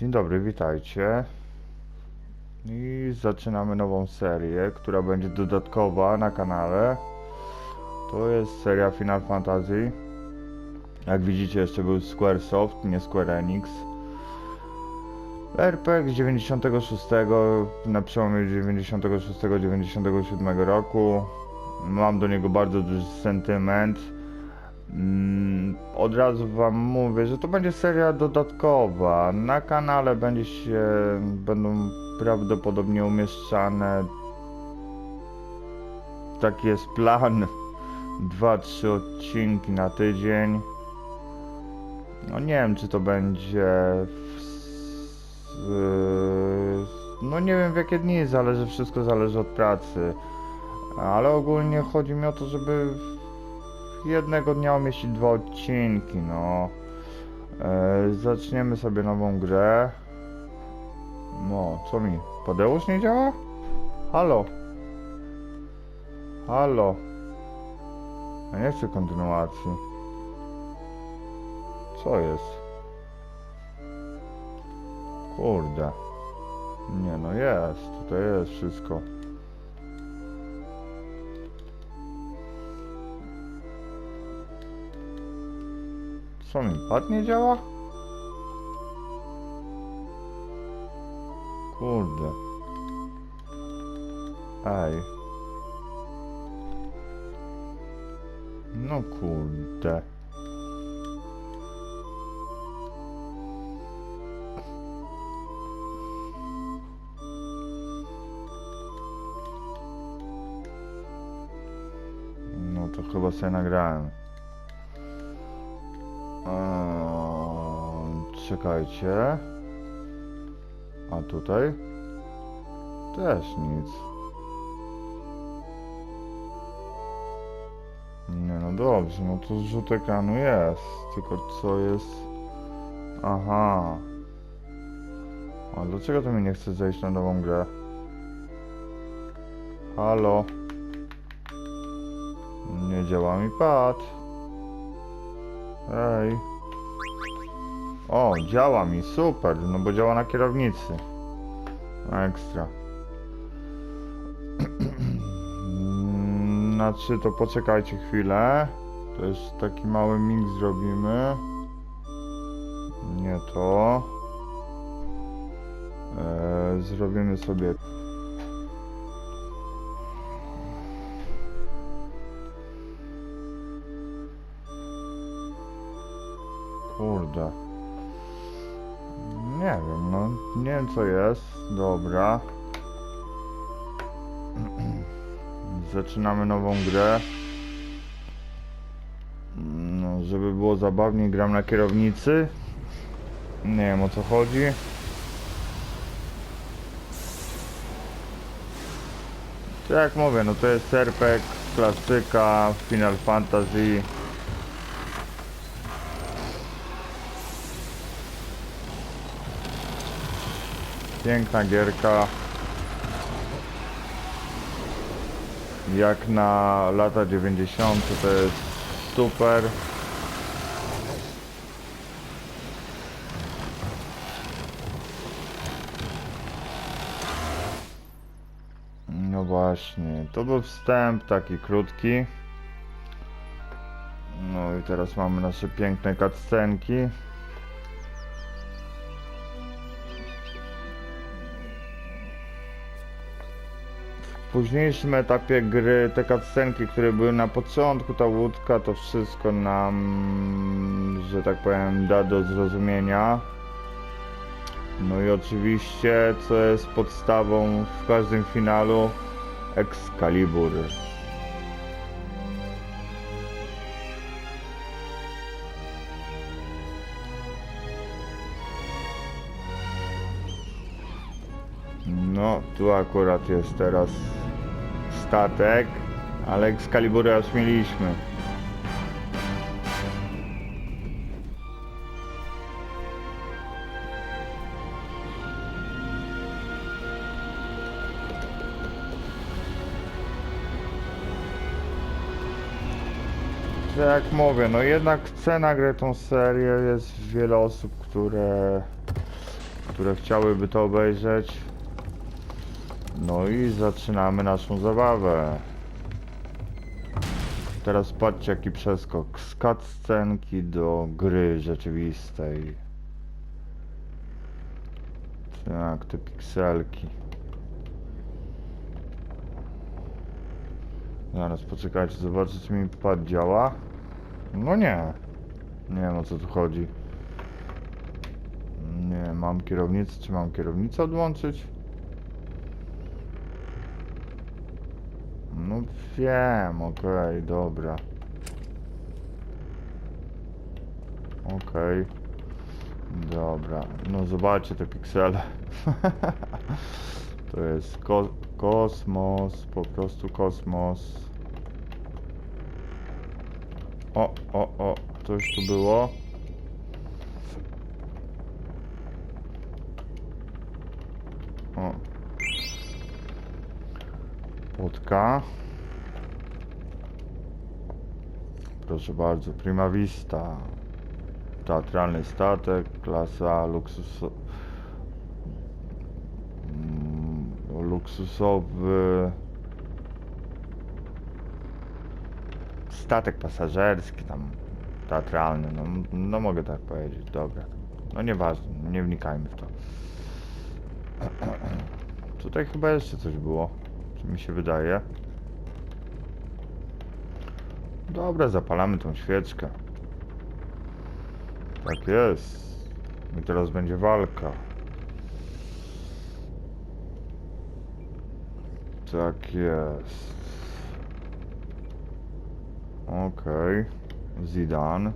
Dzień dobry, witajcie. I zaczynamy nową serię, która będzie dodatkowa na kanale. To jest seria Final Fantasy. Jak widzicie, jeszcze był Squaresoft, nie Square Enix. RPG z 96, na przełomie 96-97 roku. Mam do niego bardzo duży sentyment. Mm, Od razu wam mówię, że to będzie seria dodatkowa. Na kanale będzie się, będą prawdopodobnie umieszczane. Taki jest plan. 2-3 odcinki na tydzień. No nie wiem, czy to będzie. W, s- no nie wiem w jakie dni, zależy, wszystko zależy od pracy. Ale ogólnie chodzi mi o to, żeby jednego dnia umieścić dwa odcinki, no. E, zaczniemy sobie nową grę. No, co mi? Podeusz nie działa? Halo? Halo? Ja nie chcę kontynuacji. Co jest? Kurde. Nie no jest, tutaj jest wszystko. Co mi pad nie działa? Kurde. Ej. No kurde. No to chyba sobie nagrałem. Czekajcie. A tutaj? Też nic. Nie no dobrze, no to zrzut ekranu jest. Tylko co jest... Aha. A dlaczego to mi nie chce zejść na nową grę? Halo? Nie działa mi pad. Ej. O, działa mi, super, no bo działa na kierownicy. Ekstra. Znaczy, to poczekajcie chwilę. To jest taki mały mix zrobimy. Nie to. Eee, zrobimy sobie Kurde. Nie wiem, no nie wiem co jest. Dobra. Zaczynamy nową grę. No, żeby było zabawniej, gram na kierownicy. Nie wiem o co chodzi. To jak mówię, no to jest RPG, klasyka, Final Fantasy. Piękna gierka. Jak na lata 90 to jest super. No właśnie, to był wstęp taki krótki. No i teraz mamy nasze piękne cutscenki. Późniejszym etapie gry te cutscenki, które były na początku, ta łódka, to wszystko nam, że tak powiem, da do zrozumienia. No i oczywiście, co jest podstawą w każdym finalu, Excalibur. No, tu akurat jest teraz statek, ale Excalibura już mieliśmy. Jak mówię, no jednak chcę nagrać tą serię, jest wiele osób, które które chciałyby to obejrzeć. No i zaczynamy naszą zabawę. Teraz patrzcie jaki przeskok z cutscenki do gry rzeczywistej. Tak, te pikselki. Zaraz poczekajcie, zobaczcie czy mi pad działa. No nie. Nie wiem o co tu chodzi. Nie, mam kierownicę, czy mam kierownicę odłączyć? No wiem, okej, dobra. Okej. Dobra, no zobaczcie te piksele. to jest ko kosmos, po prostu kosmos. O, o, o, coś tu było. Płotka. Proszę bardzo, Prima Vista. Teatralny statek, klasa luksus... Mm, luksusowy... Statek pasażerski tam, teatralny, no, no mogę tak powiedzieć, dobra. No nieważne, nie wnikajmy w to. Tutaj chyba jeszcze coś było, mi się wydaje. Dobra, zapalamy tą świeczkę. Tak jest. I teraz będzie walka. Tak jest. Okej. Zidane.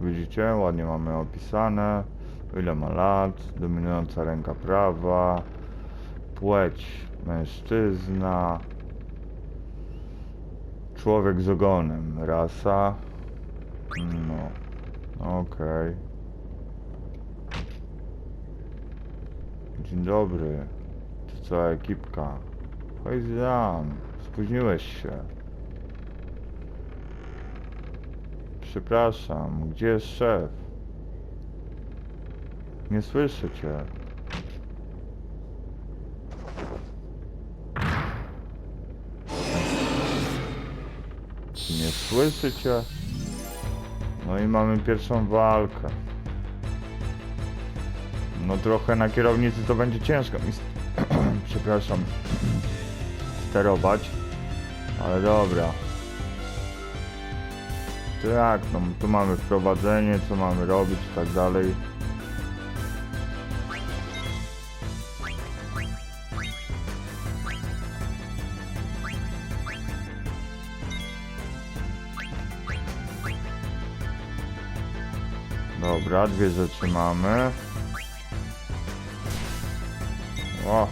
Widzicie? Ładnie mamy opisane. Ile ma lat? Dominująca ręka prawa. Płeć mężczyzna. Człowiek z ogonem. Rasa. No. Okej. Dzień dobry. To cała ekipka. Chodź Zidane. Spóźniłeś się. Przepraszam, gdzie jest szef? Nie słyszę cię. Cię. No i mamy pierwszą walkę. No trochę na kierownicy to będzie ciężko mi, przepraszam, sterować. Ale dobra. Tak, no tu mamy wprowadzenie, co mamy robić i tak dalej. Dobra, dwie rzeczy mamy. O!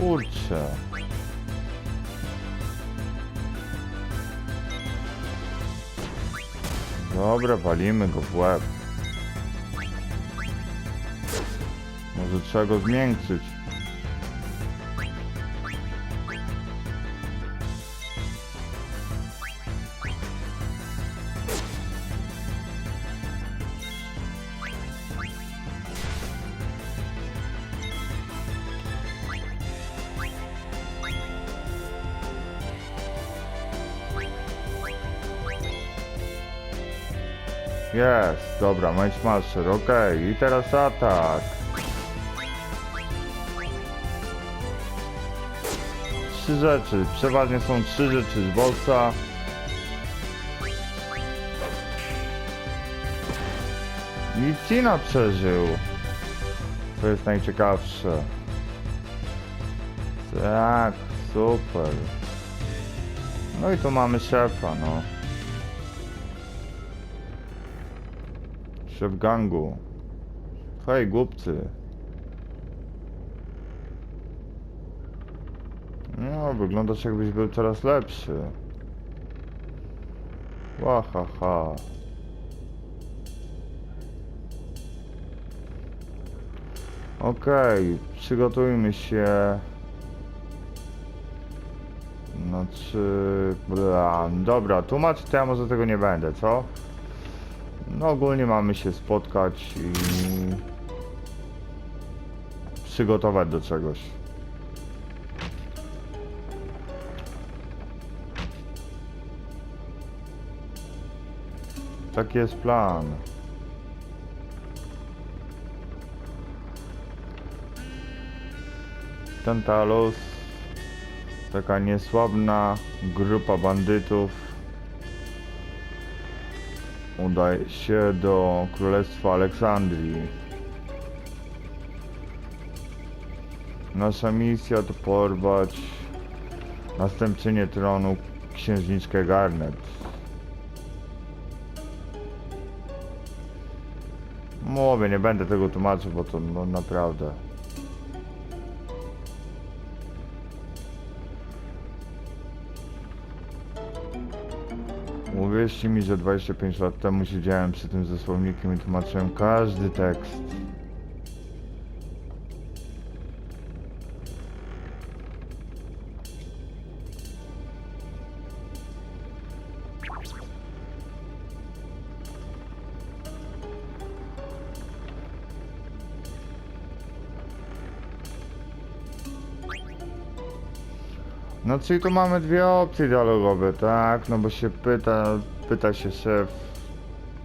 Kurczę. Dobra, walimy go w łeb. Może trzeba go zmiękczyć. Jest, dobra, Might Smasher, okej, i teraz atak. Trzy rzeczy, przeważnie są trzy rzeczy z bossa. I Tina przeżył. To jest najciekawsze. Tak, super. No i tu mamy szefa, no. Szef gangu. Hej, głupcy. No, wyglądasz jakbyś był coraz lepszy. Łahaha. Okej, przygotujmy się. Znaczy... Bla, dobra, tłumaczyć to ja może tego nie będę, co? No ogólnie mamy się spotkać i... Przygotować do czegoś. Taki jest plan. Tantalus, taka niesławna grupa bandytów udaje się do Królestwa Aleksandrii. Nasza misja to porwać następczynię tronu księżniczkę Garnet. Mówię, nie będę tego tłumaczył, bo to no, naprawdę. Uwierzcie mi, że 25 lat temu siedziałem przy tym ze słownikiem i tłumaczyłem każdy tekst. No czyli tu mamy dwie opcje dialogowe, tak? No bo się pyta, pyta się szef,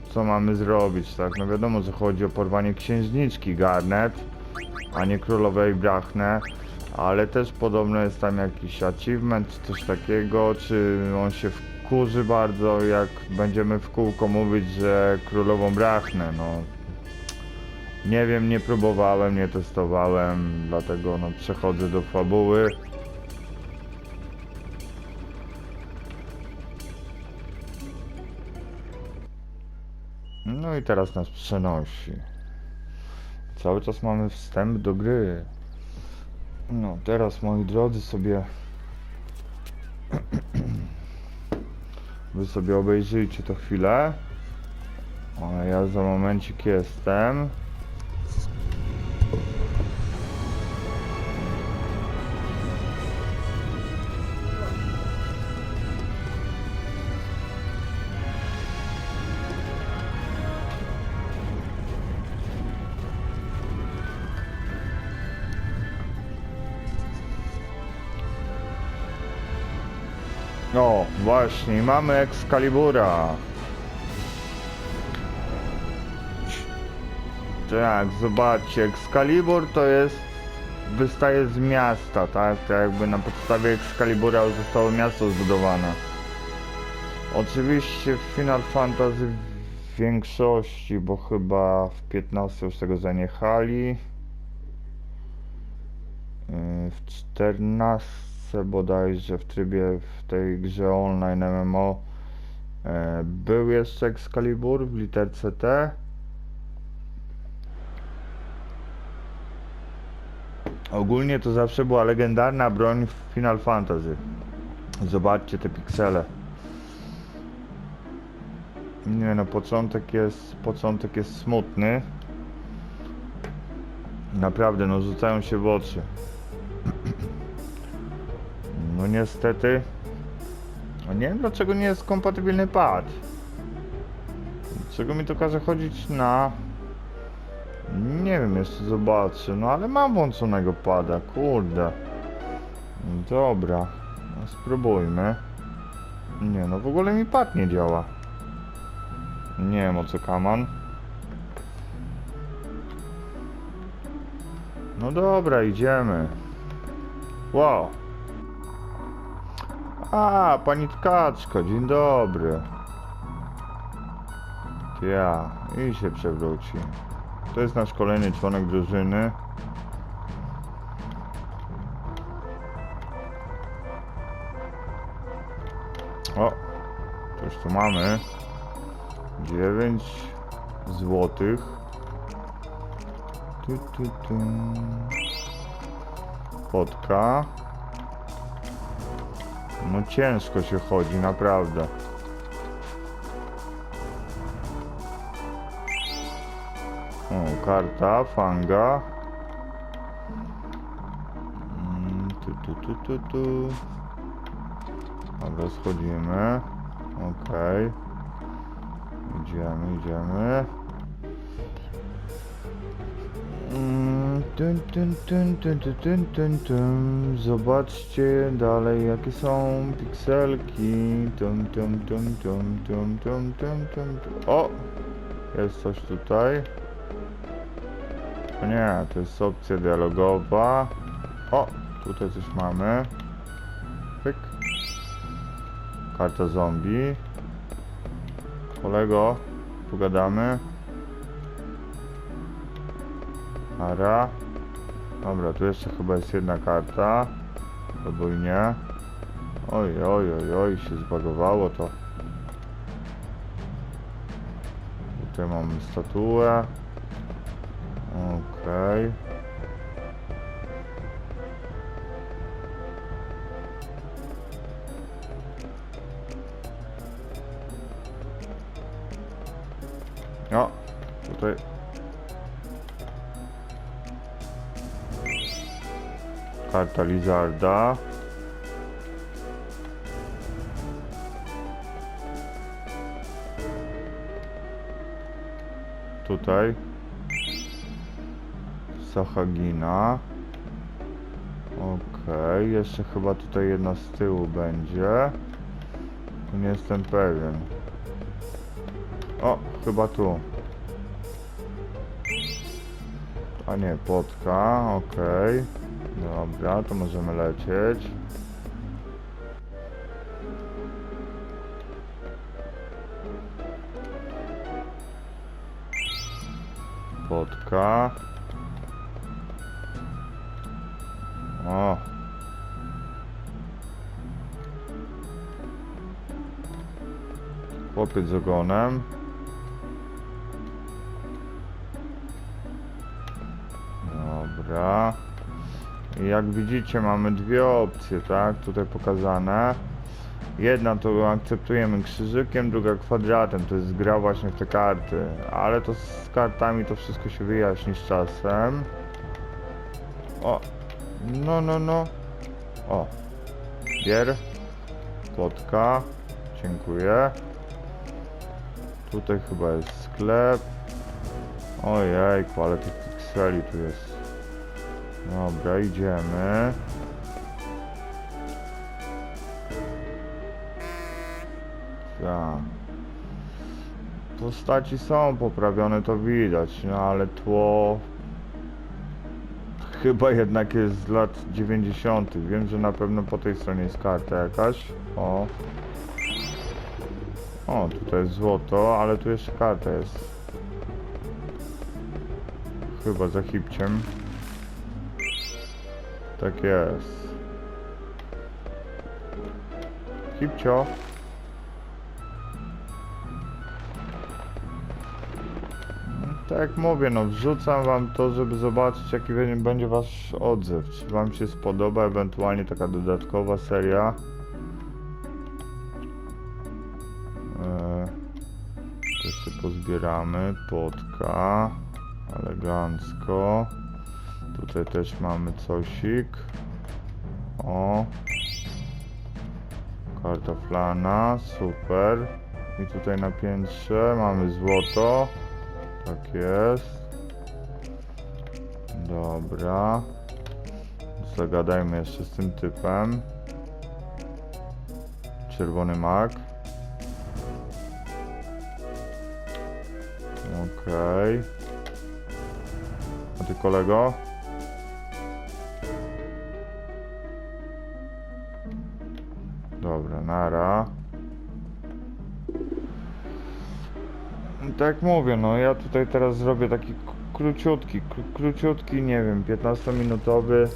co mamy zrobić, tak? No wiadomo, że chodzi o porwanie księżniczki Garnet, a nie królowej Brachne, ale też podobno jest tam jakiś achievement, czy coś takiego, czy on się wkurzy bardzo, jak będziemy w kółko mówić, że królową Brachnę, no. Nie wiem, nie próbowałem, nie testowałem, dlatego no przechodzę do fabuły. I teraz nas przenosi. Cały czas mamy wstęp do gry. No, teraz moi drodzy sobie. Wy sobie obejrzyjcie to chwilę. A ja za momencik jestem. Właśnie, mamy Excalibura. Tak, zobaczcie, Excalibur to jest... Wystaje z miasta, tak? To jakby na podstawie Excalibura zostało miasto zbudowane. Oczywiście w Final Fantasy w większości, bo chyba w 15 już tego zaniechali. Yy, W 14 bodajże w trybie w tej grze online MMO e, był jeszcze Excalibur w literce T. Ogólnie to zawsze była legendarna broń w Final Fantasy. Zobaczcie te piksele. Nie no, początek jest, początek jest smutny. Naprawdę, no rzucają się w oczy. No niestety. No nie wiem dlaczego nie jest kompatybilny pad. Dlaczego mi to każe chodzić na... Nie wiem, jeszcze zobaczę. No ale mam włączonego pada, kurde. Dobra. No, spróbujmy. Nie no, w ogóle mi pad nie działa. Nie wiem o co kaman. No dobra, idziemy. Wow. A, pani tkaczko, dzień dobry. Ja, i się przewróci. To jest nasz kolejny członek drużyny. O, coś tu mamy. 9 złotych. Tu, tu, tu. Kotka. No ciężko się chodzi, naprawdę. O, karta, fanga. Mm, Tu, tu, tu, tu, tu. Dobra, schodzimy. Okej. Idziemy, idziemy. Dun, dun, dun, dun, dun, dun, dun, Zobaczcie dalej jakie są pikselki. O! Jest coś tutaj. O nie, to jest opcja dialogowa. O! Tutaj coś mamy. Pyk. Karta zombie. Kolego, pogadamy. Ara. Dobra, tu jeszcze chyba jest jedna karta. Podwójnie. Oj, oj, oj, oj, się zbagowało to. Tutaj mamy statuę. Okej. O, tutaj. Karta Lizarda. Tutaj. Sahagina. Okej, jeszcze chyba tutaj jedna z tyłu będzie. Nie jestem pewien. O, chyba tu. A nie, płotka, okej. Dobra, to możemy lecieć. Płotka. O. Chłopiec z ogonem. Jak widzicie mamy dwie opcje, tak? Tutaj pokazane. Jedna to akceptujemy krzyżykiem, druga kwadratem. To jest gra właśnie w te karty. Ale to z kartami to wszystko się wyjaśni z czasem. O. No, no, no. O. Gier. Płotka. Dziękuję. Tutaj chyba jest sklep. Ojejku, ale tych pikseli tu jest. Dobra, idziemy. Tak. Postaci są poprawione, to widać, no ale tło... Chyba jednak jest z lat 90. Wiem, że na pewno po tej stronie jest karta jakaś. O. O, tutaj jest złoto, ale tu jeszcze karta jest. Chyba za hipciem. Tak jest. Hipcio. Tak jak mówię, no wrzucam wam to, żeby zobaczyć jaki będzie- wasz odzew. Czy wam się spodoba ewentualnie taka dodatkowa seria. Eee, to sobie pozbieramy. Potka. Elegancko. Tutaj też mamy cosik. O. Karta flana, super. I tutaj na piętrze mamy złoto. Tak jest. Dobra. Zagadajmy jeszcze z tym typem. Czerwony mak. Okej. A ty kolego? Nara. Tak mówię, no ja tutaj teraz zrobię taki króciutki, kró- króciutki, nie wiem, 15-minutowy.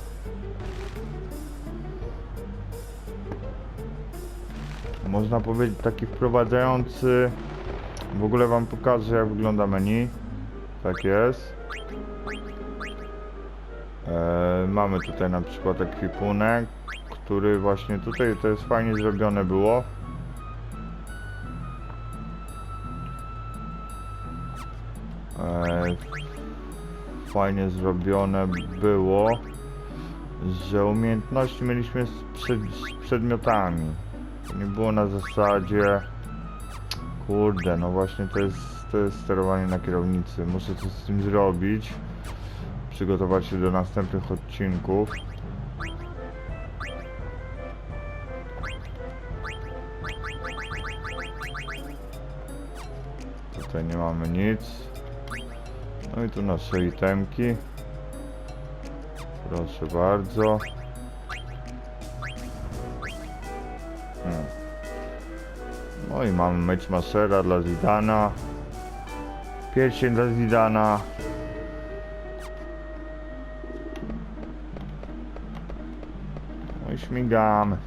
Można powiedzieć taki wprowadzający. W ogóle wam pokażę jak wygląda menu. Tak jest. E, mamy tutaj na przykład ekwipunek, który właśnie tutaj to jest fajnie zrobione było. E, fajnie zrobione było, że umiejętności mieliśmy z, przed, z przedmiotami. To nie było na zasadzie kurde, no właśnie to jest, to jest sterowanie na kierownicy. Muszę coś z tym zrobić. Przygotować się do następnych odcinków. Tutaj nie mamy nic. No i tu nasze itemki. Proszę bardzo. Hmm. No i mamy mecz Masera dla Zidana. Pierścień dla Zidana. No i śmigamy.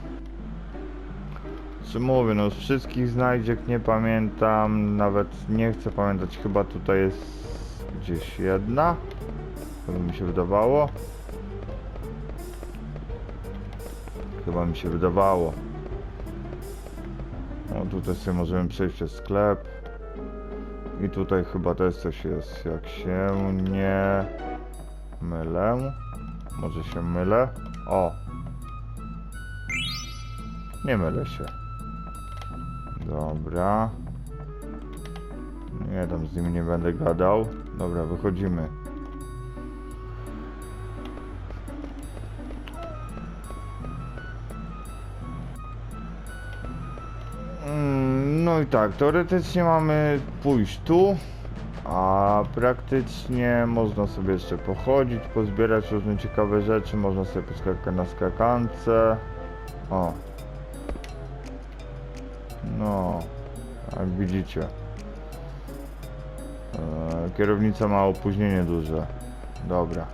Co mówię, no z wszystkich znajdziek nie pamiętam, nawet nie chcę pamiętać, chyba tutaj jest gdzieś jedna. Chyba mi się wydawało. Chyba mi się wydawało. No tutaj sobie możemy przejść przez sklep. I tutaj chyba też coś jest, jak się nie mylę. Może się mylę? O! Nie mylę się. Dobra. Nie, tam z nimi nie będę gadał. Dobra, wychodzimy. Mm, No i tak, teoretycznie mamy pójść tu, a praktycznie można sobie jeszcze pochodzić, pozbierać różne ciekawe rzeczy, można sobie poskakać na skakance. O. No, jak widzicie. E, kierownica ma opóźnienie duże. Dobra.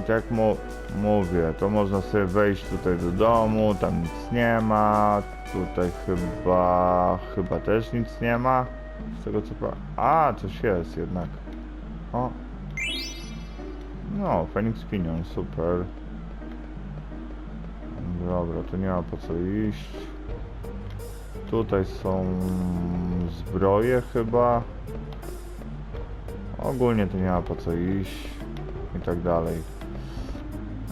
I tak mówię, to można sobie wejść tutaj do domu, tam nic nie ma. Tutaj chyba, chyba też nic nie ma. Z tego co. A, coś jest jednak. O. No, Phoenix Pinion, super. Dobra, tu nie ma po co iść. Tutaj są zbroje chyba. Ogólnie tu nie ma po co iść. I tak dalej.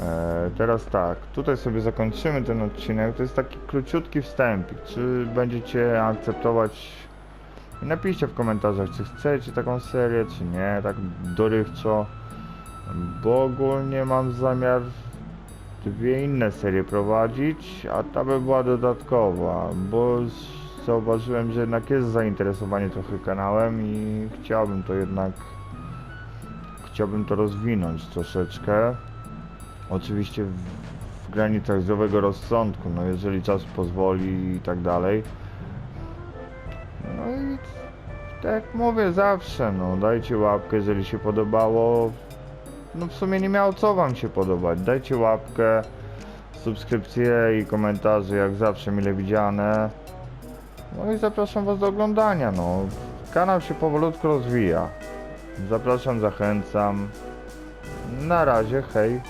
E, teraz tak, tutaj sobie zakończymy ten odcinek. To jest taki króciutki wstępik. Czy będziecie akceptować? Napiszcie w komentarzach, czy chcecie taką serię, czy nie, tak dorywczo. Bo ogólnie mam zamiar dwie inne serie prowadzić, a ta by była dodatkowa, bo zauważyłem, że jednak jest zainteresowanie trochę kanałem i chciałbym to jednak chciałbym to rozwinąć troszeczkę. Oczywiście w, w granicach zdrowego rozsądku, no jeżeli czas pozwoli i tak dalej. No i tak jak mówię zawsze, no dajcie łapkę, jeżeli się podobało. No w sumie nie miało co wam się podobać. Dajcie łapkę, subskrypcje i komentarze jak zawsze mile widziane. No i zapraszam was do oglądania, no. Kanał się powolutku rozwija. Zapraszam, zachęcam. Na razie, hej.